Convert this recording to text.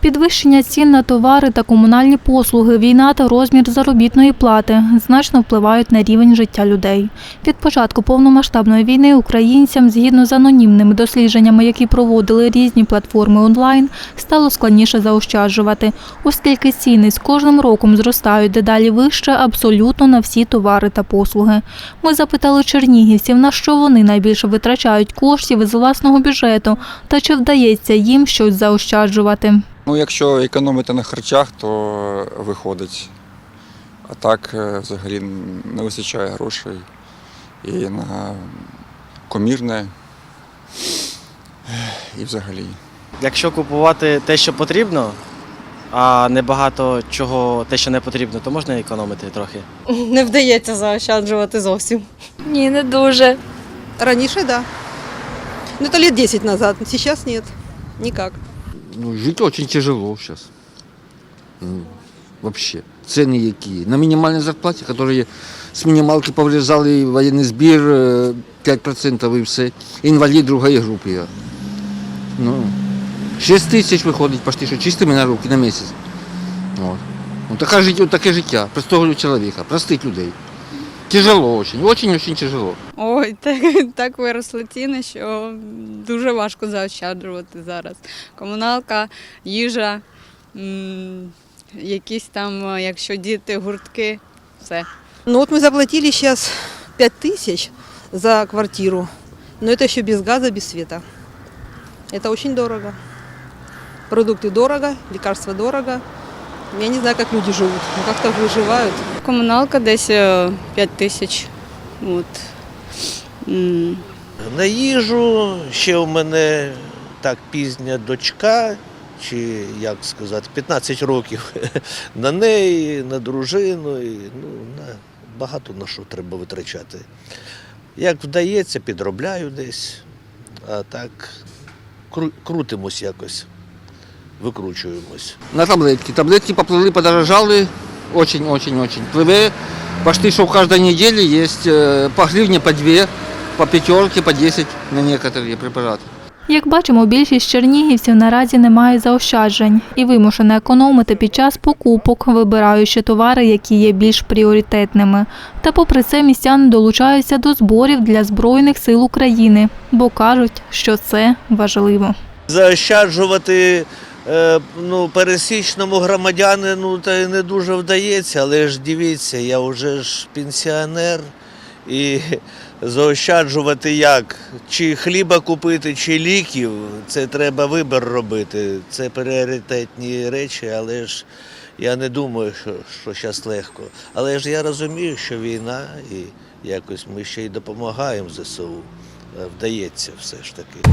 Підвищення цін на товари та комунальні послуги, війна та розмір заробітної плати значно впливають на рівень життя людей. Від початку повномасштабної війни українцям, згідно з анонімними дослідженнями, які проводили різні платформи онлайн, стало складніше заощаджувати, оскільки ціни з кожним роком зростають дедалі вище абсолютно на всі товари та послуги. Ми запитали чернігівців, на що вони найбільше витрачають коштів із власного бюджету та чи вдається їм щось заощаджувати. Ну, якщо економити на харчах, то виходить. А так е, взагалі не вистачає грошей і на комірне, і взагалі. Якщо купувати те, що потрібно, а не багато чого те, що не потрібно, то можна економити трохи. Не вдається заощаджувати зовсім. Ні, не дуже. Раньше да. Ну, это лет 10 назад. Сейчас нет. Никак. Ну, жить очень тяжело сейчас. Ну, Вообще. Цены які. На мінімальній зарплаті, які з мінімалки повлізали воєнний збір е, 5% і все. Інвалід другої групи. Ну, 6 тисяч виходить почти, що чистими на руки на місяць. От. Ну, життя, таке життя простого чоловіка, простих людей. Тяжело очень, очень-очень тяжело. Ой, так, так виросли ціни, що дуже важко заощаджувати зараз. Комуналка, їжа, м, якісь там, е, якщо діти, гуртки, все. Ну вот мы заплатили сейчас 5 тысяч за квартиру. Но это еще без газа, без света. Это очень дорого. Продукты дорого, лекарства дорого. Я не знаю, как люди живут. Ну, как-то выживают. Комуналка десь е, 5 тисяч. От. М, На їжу ще у мене так пізня дочка, чи як сказати, 15 років на неї, на дружину, і, ну, на, багато на що треба витрачати. Як вдається, підробляю десь, а так кру- крутимось якось, викручуємось. На таблетки. Таблетки поплыли, подорожали очень-очень-очень. Пливе почти что в каждой неделе есть э, по гривне, по две, по пятерке, по 10 на некоторые препараты. Як бачимо, більшість чернігівців наразі не має заощаджень і вимушено економити під час покупок, вибираючи товари, які є більш пріоритетними. Та попри це містяни долучаються до зборів для Збройних сил України, бо кажуть, що це важливо. Заощаджувати е, ну, пересічному громадянину та й не дуже вдається, але ж дивіться, я вже ж пенсіонер і заощаджувати як? Чи хліба купити, чи ліків, це треба вибір робити. Це пріоритетні речі, але ж я не думаю, що, що зараз легко. Але ж я розумію, що війна і якось ми ще й допомагаємо ЗСУ. Е, Вдається все ж таки.